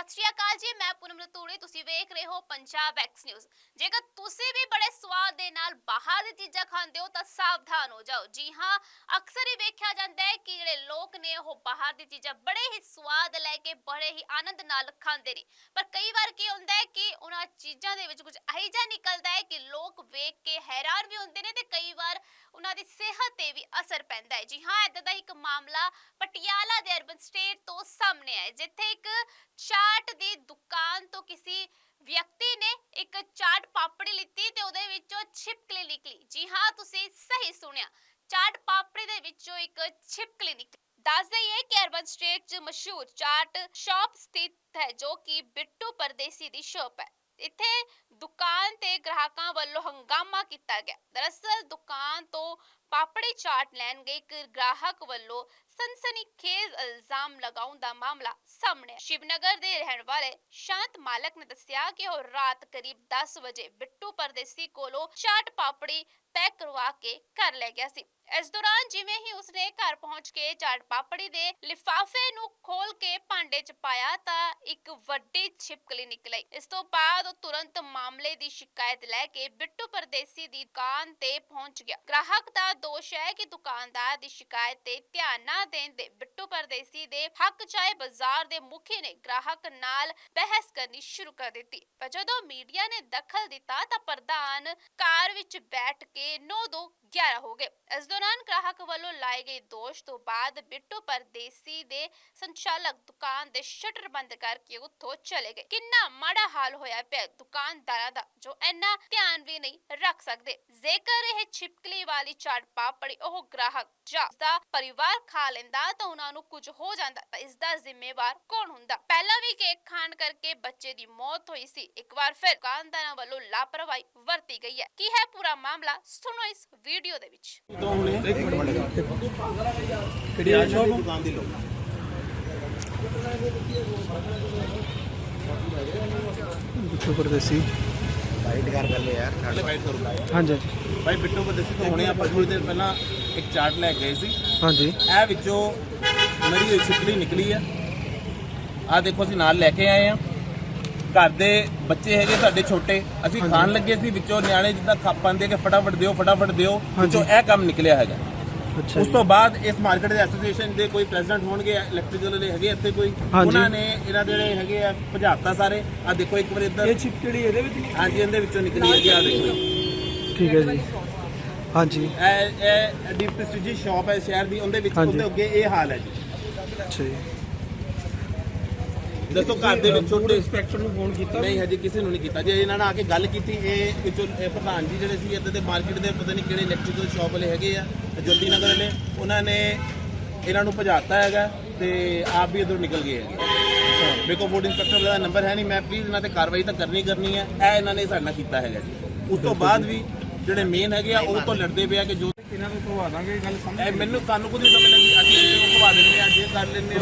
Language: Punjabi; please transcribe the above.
ਸਤਿ ਸ਼੍ਰੀ ਅਕਾਲ ਜੀ, ਮੈਂ ਪੂਨਮ ਰਤੂੜੀ, ਤੁਸੀਂ ਵੇਖ ਰਹੇ ਹੋ ਪੰਜਾਬ ਐਕਸ ਨਿਊਜ਼ ਜੇਕਰ ਤੁਸੀਂ ਵੀ ਬੜੇ ਸਵਾਦ ਦੇ ਨਾਲ ਬਾਹਰ ਦੀ ਚੀਜ਼ਾਂ ਖਾਂਦੇ ਹੋ, ਤਾਂ ਸਾਵਧਾਨ ਹੋ ਜਾਓ। ਜੀ ਹਾਂ, ਅਕਸਰ ਹੀ ਵੇਖਿਆ ਜਾਂਦਾ ਹੈ ਕਿ ਜਿਹੜੇ ਲੋਕ ਨੇ, ਉਹ ਬਾਹਰ ਦੀ ਚੀਜ਼ਾਂ ਬੜੇ ਹੀ ਸਵਾਦ ਲੈ ਕੇ, ਬੜੇ ਹੀ ਆਨੰਦ ਨਾਲ ਖਾਂਦੇ ਨੇ। ਪਰ ਕਈ ਵਾਰ ਕੀ ਹੁੰਦਾ ਹੈ ਕਿ ਉਹਨਾਂ ਚੀਜ਼ਾਂ ਦੇ ਵਿੱਚ ਕੁਝ ਅਜਿਹਾ ਨਿਕਲਦਾ ਹੈ ਕਿ ਲੋਕ ਵੇਖ ਕੇ ਹੈਰਾਨ ਵੀ ਹੁੰਦੇ ਨੇ ਤੇ ਕਈ ਵਾਰ ਉਹਨਾਂ ਦੀ ਸਿਹਤ ਤੇ ਵੀ ਅਸਰ ਪੈਂਦਾ ਹੈ। ਜੀ ਹਾਂ ਇਦਾਂ ਦਾ ਇੱਕ ਮਾਮਲਾ ਪਟਿਆਲਾ ਦੇ ਅਰਬਨ ਸਟੇਟ ਤੋਂ ਸਾਹਮਣੇ ਆਇਆ ਜਿੱਥੇ ਇੱਕ ਚਾਟ ਦੀ ਦੁਕਾਨ ਤੋਂ ਕਿਸੇ ਵਿਅਕਤੀ ਨੇ ਇੱਕ ਚਾਟ ਪਾਪੜੀ ਲਿੱਤੀ ਤੇ ਉਹਦੇ ਵਿੱਚੋਂ ਛਿਪਕਲੀ ਨਿਕਲੀ। ਜੀ ਹਾਂ, ਤੁਸੀਂ ਸਹੀ ਸੁਣਿਆ। ਚਾਟ ਪਾਪੜੀ ਦੇ ਵਿੱਚੋਂ ਇੱਕ ਛਿਪਕਲੀ ਨਿਕਲੀ। ਦੱਸ ਦਈਏ ਕਿ ਅਰਬਨ ਸਟੇਟ 'ਚ ਮਸ਼ਹੂਰ ਚਾਟ ਸ਼ਾਪ ਸਥਿਤ ਹੈ, ਜੋ ਕਿ ਬਿੱਟੂ ਪਰਦੇਸੀ ਦੀ ਸ਼ਾਪ ਹੈ। ਇੱਥੇ ਦੁਕਾਨ ਤੇ ਗ੍ਰਾਹਕਾਂ ਵੱਲੋਂ ਹੰਗਾਮਾ ਕੀਤਾ ਗਿਆ। ਦਰਅਸਲ ਪਾਪੜੀ ਚਾਟ ਲੈਣ ਗਏ, ਇੱਕ ਗ੍ਰਾਹਕ ਵੱਲੋਂ ਸਨਸਨੀਖੇਜ਼ ਇਲਜ਼ਾਮ ਲਗਾਉਣ ਦਾ ਮਾਮਲਾ ਸਾਹਮਣੇ ਆਇਆ। ਸ਼ਿਵਨਗਰ ਦੇ ਰਹਿਣ ਵਾਲੇ ਸ਼ਾਂਤ ਮਾਲਕ ਨੇ ਦੱਸਿਆ ਕਿ ਉਹ ਰਾਤ ਕਰੀਬ 10 ਵਜੇ ਬਿੱਟੂ ਪਰਦੇਸੀ ਕੋਲੋਂ ਚਾਟ ਪਾਪੜੀ ਪੈਕ ਕਰਵਾ ਕੇ ਘਰ ਲੈ ਗਿਆ ਸੀ ਇਸ ਦੌਰਾਨ ਜਿਵੇਂ ਹੀ ਉਸਨੇ ਘਰ ਪਹੁੰਚ ਕੇ ਚਾਟ ਪਾਪੜੀ ਦੇ ਲਿਫਾਫੇ ਨੂੰ ਖੋਲ ਕੇ ਭਾਂਡੇ 'ਚ ਪਾਇਆ ਤਾਂ ਇੱਕ ਵੱਡੀ ਛਿਪਕਲੀ ਨਿਕਲ। ਇਸ ਤੋਂ ਬਾਅਦ ਉਹ ਤੁਰੰਤ ਮਾਮਲੇ ਦੀ ਸ਼ਿਕਾਇਤ ਲੈ ਕੇ ਬਿੱਟੂ ਪਰਦੇਸੀ ਦੀ ਦੁਕਾਨ ਤੇ ਪਹੁੰਚ ਗਿਆ। ਗ੍ਰਾਹਕ ਦਾ ਦੋਸ਼ ਹੈ ਕਿ ਦੁਕਾਨਦਾਰ ਦੀ ਸ਼ਿਕਾਇਤ ਤੇ ਧਿਆਨ ਨਾ ਦੇਣ ਦੇ ਬਿੱਟੂ ਪਰਦੇਸੀ ਦੇ ਹੱਕ ਚਾਏ ਬਾਜ਼ਾਰ ਦੇ ਮੁਖੀ ਨੇ ਗ੍ਰਾਹਕ ਨਾਲ ਬਹਿਸ ਕਰਨੀ ਸ਼ੁਰੂ ਕਰ ਦਿੱਤੀ। ਪਰ ਜਦੋਂ ਮੀਡੀਆ ਨੇ ਦਖਲ ਦਿੱਤਾ ਤਾਂ ਪ੍ਰਧਾਨ ਕਾਰ ਵਿੱਚ ਬੈਠ ਕੇ 9 ਦੋ 11 ਹੋ ਗਏ। ਇਸ ਦੌਰਾਨ ਗ੍ਰਾਹਕ ਵੱਲੋਂ ਲਾਏ ਗਏ ਦੋਸ਼ ਤੋਂ ਬਾਅਦ ਬਿੱਟੂ ਪਰਦੇਸੀ ਦੇ ਸੰਚਾਲਕ ਦੁਕਾਨ ਦੇ ਸ਼ਟਰ ਬੰਦ ਕਰਕੇ ਉੱਥੋਂ ਚਲੇ ਗਏ। ਕਿੰਨਾ ਮਾੜਾ ਹਾਲ ਹੋਇਆ ਪਿਆ ਦੁਕਾਨਦਾਰਾਂ ਦਾ, ਜੋ ਇੰਨਾ ਧਿਆਨ ਵੀ ਨਹੀਂ ਰੱਖ ਸਕਦੇ। ਜੇਕਰ ਇਹ ਛਿਪਕਲੀ ਵਾਲੀ ਚਾਟ ਪਾਪੜੀ ਉਹ ਗ੍ਰਾਹਕ ਜਾਂ ਦਾ ਪਰਿਵਾਰ ਖਾ ਲੈਂਦਾ ਤਾਂ ਉਹਨਾਂ ਨੂੰ ਕੁਝ ਹੋ ਜਾਂਦਾ, ਤਾਂ ਇਸ ਦਾ ਜ਼ਿੰਮੇਵਾਰ ਕੌਣ ਹੁੰਦਾ? ਪਹਿਲਾਂ ਵੀ ਕੇਕ ਖਾਣ ਕਰਕੇ ਬੱਚੇ ਦੀ ਮੌਤ ਹੋਈ ਸੀ। ਇੱਕ ਵਾਰ ਫਿਰ ਦੁਕਾਨਦਾਰਾਂ ਵੱਲੋਂ ਲਾਪਰਵਾਹੀ ਵਰਤੀ ਗਈ ਹੈ। ਕੀ ਹੈ ਪੂਰਾ ਮਾਮਲਾ? ਸੁਣੋ ਇਸ ਵੀਡੀਓ ਦੇ ਵਿੱਚ। ਤੋਂ ਹੁਣੇ ਇੱਕ ਮਿੰਟ ਕਿਹੜੀ ਆ ਸ਼ਾਪ ਦੁਕਾਨ ਦੀ ਲੋਕ ਬਿੱਟੂ ਪਰਦੇਸੀ। ਵਾਈਟ ਕਰ ਗੱਲ ਯਾਰ ਨਾਲੇ ਵਾਈਟ ਕਰੂਗਾ ਹਾਂਜੀ। ਭਾਈ ਬਿੱਟੂ ਪਰਦੇਸੀ ਤੋਂ ਹੁਣੇ ਆਪਾਂ ਥੋੜੀ ਦੇਰ ਪਹਿਲਾਂ ਇੱਕ ਚਾਰਟ ਲੈ ਕੇ ਗਏ ਸੀ। ਹਾਂਜੀ। ਇਹ ਵਿੱਚੋਂ ਮਰੀ ਹੋਈ ਛਿਪਕਲੀ ਨਿਕਲੀ ਆ। ਆ ਦੇਖੋ ਅਸੀਂ ਨਾਲ ਲੈ ਕੇ ਆਏ ਆ। ਘਰ ਦੇ ਬੱਚੇ ਹੈਗੇ ਸਾਡੇ ਛੋਟੇ ਅਸੀਂ ਖਾਣ ਲੱਗੇ ਸੀ ਵਿੱਚੋਂ ਨਿਆਣੇ ਜਿੱਦਾਂ ਖਾਪਾਂ ਦੇ ਕੇ ਫਟਾਫਟ ਦਿਓ ਫਟਾਫਟ ਦਿਓ ਵਿੱਚੋਂ ਇਹ ਕੰਮ ਨਿਕਲਿਆ ਹੈਗਾ। ਉਸ ਤੋਂ ਬਾਅਦ ਇਸ ਮਾਰਕੀਟ ਦੇ ਐਸੋਸੀਏਸ਼ਨ ਦੇ ਕੋਈ ਪ੍ਰੈਜ਼ੀਡੈਂਟ ਹੋਣਗੇ ਇਲੈਕਟ੍ਰੀਕਲ ਦੇ ਹੈਗੇ ਇੱਥੇ ਕੋਈ। ਉਹਨਾਂ ਨੇ ਇਹਨਾਂ ਦੇ ਜਿਹੜੇ ਹੈਗੇ ਆ ਭਜਾਤਾ ਸਾਰੇ। ਆ ਦੇਖੋ ਇੱਕ ਵਾਰ ਇੱਧਰ। ਇਹ ਛਿਪਕੜੀ ਇਹਦੇ ਵਿੱਚ ਨਹੀਂ ਹਾਂਜੀ ਇਹਦੇ ਵਿੱਚੋਂ ਨਿਕਲੀ ਹੈਗੀ ਆ ਦੇਖੋ। ਠੀਕ ਹੈ ਜੀ। ਹਾਂਜੀ। ਇਹ ਇਹ ਡੀਪ ਪ੍ਰੈਸਟੀਜੀ ਸ਼ਾਪ ਹੈ ਸ਼ਹਿਰ ਦੀ ਉਹਦੇ ਵਿੱਚ। ਉਹਦੇ ਅੱਗੇ ਇਹ ਹਾਲ ਹੈ ਜੀ। ਅੱਛਾ ਜੀ। ਦੱਸੋ ਘਰ ਦੇ ਵਿੱਚ ਛੋਟੇ ਇੰਸਪੈਕਟਰ ਨੂੰ ਫੋਨ ਕੀਤਾ ਨਹੀਂ ਹਜੇ ਕਿਸੇ ਨੂੰ ਨਹੀਂ ਕੀਤਾ। ਜੇ ਇਹਨਾਂ ਨਾਲ ਆ ਕੇ ਗੱਲ ਕੀਤੀ ਇਹ ਵਿੱਚੋਂ ਇਹ ਪ੍ਰਧਾਨ ਜੀ ਜਿਹੜੇ ਸੀ ਇੱਥੇ ਦੇ ਮਾਰਕੀਟ ਦੇ ਪਤਾ ਨਹੀਂ ਕਿਹੜੇ ਇਲੈਕਟ੍ਰੀਕਲ ਸ਼ਾਪ ਵਾਲੇ ਹੈਗੇ ਆ ਜੋਤੀ ਨਗਰ ਵਾਲੇ ਉਹਨਾਂ ਨੇ ਇਹਨਾਂ ਨੂੰ ਭਜਾਤਾ ਹੈਗਾ ਤੇ ਆਪ ਵੀ ਇਧਰੋਂ ਨਿਕਲ ਗਏ ਹੈਗੇ। ਮੇਰੇ ਕੋਲ ਫੂਡ ਇੰਸਪੈਕਟਰ ਦਾ ਨੰਬਰ ਹੈ ਨਹੀਂ ਮੈਂ ਪਲੀਜ਼ ਇਹਨਾਂ ਤੇ ਕਾਰਵਾਈ ਤਾਂ ਕਰਨੀ ਕਰਨੀ ਹੈ। ਇਹ ਇਹਨਾਂ ਨੇ ਸਾਡੇ ਨਾਲ ਕੀਤਾ ਹੈਗਾ ਜੀ। ਉਸ ਤੋਂ ਬਾਅਦ ਵੀ ਜਿਹੜੇ ਮੇਨ ਹੈਗੇ ਆ ਉਹ ਤੋਂ ਲੜਦੇ ਪਏ ਆ ਕਿ ਜੋ ਇਹਨਾਂ ਨੂੰ ਭਵਾ ਦਾਂਗੇ ਗੱਲ ਸਮਝ ਮੈਨੂੰ ਸਾਨੂੰ ਕੁਝ ਨਹੀਂ ਸਮਝ ਲੱਗਦੀ ਅਸੀਂ ਕਿਸੇ ਨੂੰ ਘਵਾ ਦਿੰਦੇ ਆ ਜੇ ਕਰ ਲੈਂਦੇ ਆ